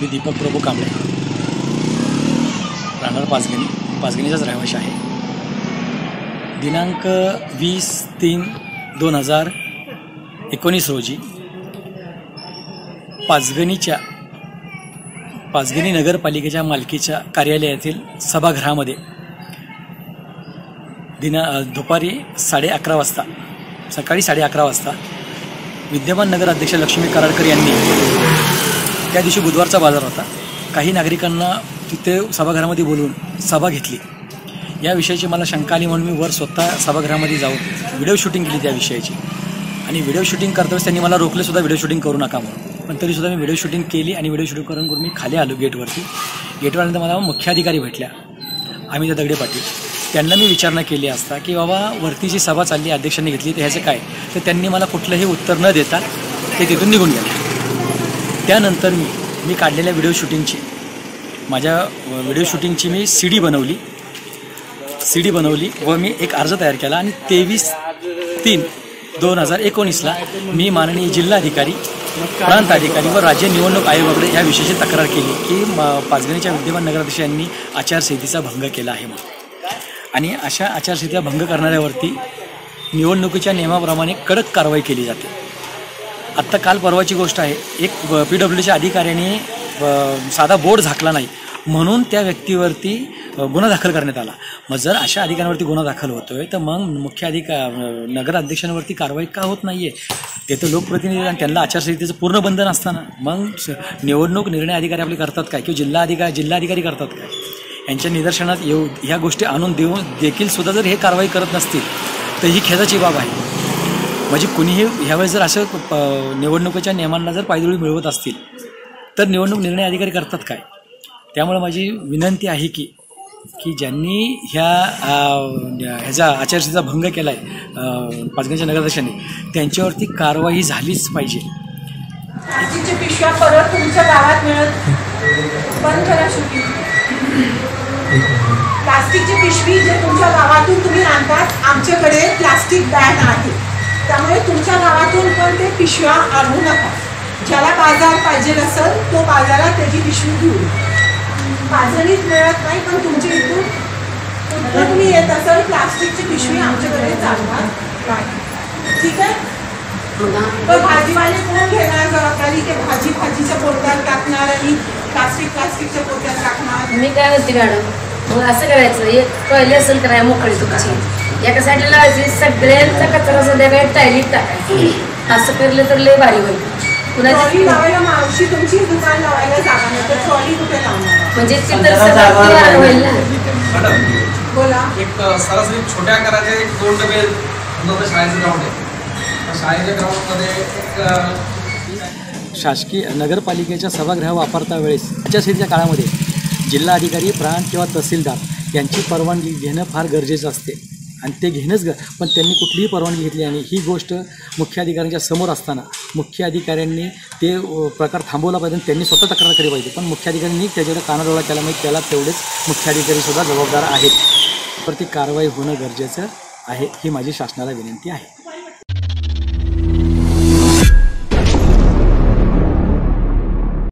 मी दीपक प्रभू कांबळे. राहणार पाचगणी. पाचगणीचाच रहिवाशी आहे. दिनांक वीस तीन दोन हजार एकोणीस रोजी पाचगणीच्या पाचगणी नगरपालिकेच्या मालकीच्या कार्यालयातील सभागृहामध्ये दिना दुपारी साडे अकरा वाजता सकाळी साडे अकरा वाजता विद्यमान नगर अध्यक्ष लक्ष्मी कराडकर यांनी त्या दिवशी बुधवारचा बाजार होता. काही नागरिकांना तिथे सभागृहामध्ये बोलवून सभा घेतली. या विषयाची मला शंका आली म्हणून मी वर स्वतः सभागृहामध्ये जाऊन व्हिडिओ शूटिंग केली त्या विषयाची. आणि व्हिडिओ शूटिंग करतावेळेस त्यांनी मला रोखले सुद्धा व्हिडिओ शूटिंग करू नका म्हणून. पण तरीसुद्धा मी व्हिडिओ शूटिंग केली आणि व्हिडिओ शूटिंग करून करून मी खाली आलो गेटवरती. गेटवर आल्यानंतर मला मुख्याधिकारी भेटल्या. अमिता दगडे पाटील. त्यांना मी विचारणा केली असता की बाबा वरती जी सभा चालली अध्यक्षांनी घेतली तर ह्याचं काय? तर त्यांनी मला कुठलंही उत्तर न देता ते तिथून निघून गेले. त्यानंतर मी मी काढलेल्या व्हिडिओ शूटिंगची माझ्या व्हिडिओ शूटिंगची मी सी डी बनवली. सी डी बनवली व मी एक अर्ज तयार केला आणि तेवीस तीन दोन हजार एकोणीसला मी माननीय जिल्हाधिकारी प्रांताधिकारी व राज्य निवडणूक आयोगाकडे या विषयाची तक्रार केली की म पाचगणीच्या विद्यमान नगराध्यक्षांनी आचारसंहितेचा भंग केला आहे म्हणून. आणि अशा आचारसंहिता भंग करणाऱ्यावरती निवडणुकीच्या नियमाप्रमाणे कडक कारवाई केली जाते. आत्ता काल परवाची गोष्ट आहे. एक पी डब्ल्यूच्या अधिकाऱ्याने साधा बोर्ड झाकला नाही. म्हणून त्या व्यक्तीवरती गुन्हा दाखल करण्यात आला. मग जर अशा अधिकाऱ्यांवरती गुन्हा दाखल होतोय तर मग मुख्य अधिका नगराध्यक्षांवरती कारवाई का होत नाहीये? ते तर लोकप्रतिनिधी आणि त्यांना आचारसंहितेचं पूर्ण बंधन असताना. मग स- निवडणूक निर्णय अधिकारी आपले करतात काय? किंवा जिल्हा अधिकारी जिल्हाधिकारी करतात काय? यांच्या निदर्शनात येऊ ह्या गोष्टी आणून देऊन देखील सुद्धा जर हे कारवाई करत नसतील तर ही खेदाची बाब आहे. म्हणजे कुणीही ह्यावेळेस जर असं प- निवडणुकीच्या नियमांना जर पायदळी मिळवत असतील तर निवडणूक निर्णय अधिकारी करतात काय? त्यामुळे माझी विनंती आहे की की ज्यांनी ह्या ह्याचा आचारसंहिता भंग केला आहे पाचगणच्या नगराध्यक्षांनी त्यांच्यावरती कारवाई झालीच पाहिजे. पिशव्या परत तुमच्या गावात मिळत बंद करा प्लास्टिकची पिशवी जे तुमच्या गावातून तुम्ही आणतात आमच्याकडे प्लास्टिक बॅन आहे. तुमच्या गावातून पण ते पिशव्या आणू नका. ज्याला बाजार पाहिजे असेल तो बाजारात त्याची पिशवी घेऊ बाजारीत मिळत नाही पण तुमच्या इथून कुठं तुम्ही येत असाल प्लास्टिकची पिशवी आमच्याकडे चालणार नाही. ठीक आहे? पण भाजीवाले कोण घेणार जबाबदारी? की भाजी भाजीच्या पोत्यात टाकणार आणि प्लास्टिक प्लास्टिकच्या पोत्यात टाकणार. मी काय होती मॅडम? मग असं करायचं एक टॉयलेट असेल कराय मोकळी तुमची एका साईडला लावायची सगळ्यांचा कचरा संध्याकाळी टायलीत टाकायचं. असं करलं तर लय भारी होईल. कुणाची लावायला मावशी तुमची दुकान लावायला जागा नाही तर ट्रॉली कुठे लावणार? म्हणजे तिथं सगळं क्लिअर होईल ना. मॅडम बोला. एक अ, सरासरी छोट्या आकाराचे एक दोन डबे नव्हतं शाळेचं ग्राउंड आहे. त्या शाळेच्या ग्राउंडमध्ये एक अ, शासकीय नगरपालिकेच्या सभागृह वापरता वेळेस आचारसंहितेच्या काळामध्ये जिल्हा अधिकारी प्रांत किंवा तहसीलदार यांची परवानगी घेणं फार गरजेचं असते. आणि ते घेणंच ग पण त्यांनी कुठलीही परवानगी घेतली आणि ही गोष्ट मुख्य अधिकाऱ्यांच्या समोर असताना मुख्य अधिकाऱ्यांनी ते प्रकार थांबवला पाहिजे आणि त्यांनी स्वतः तक्रार केली पाहिजे. पण मुख्याधिकाऱ्यांनी त्याच्याकडे कानाडोळा केला म्हणजे त्याला तेवढेच मुख्य अधिकारीसुद्धा जबाबदार आहेत. तर ती कारवाई होणं गरजेचं आहे ही माझी शासनाला विनंती आहे.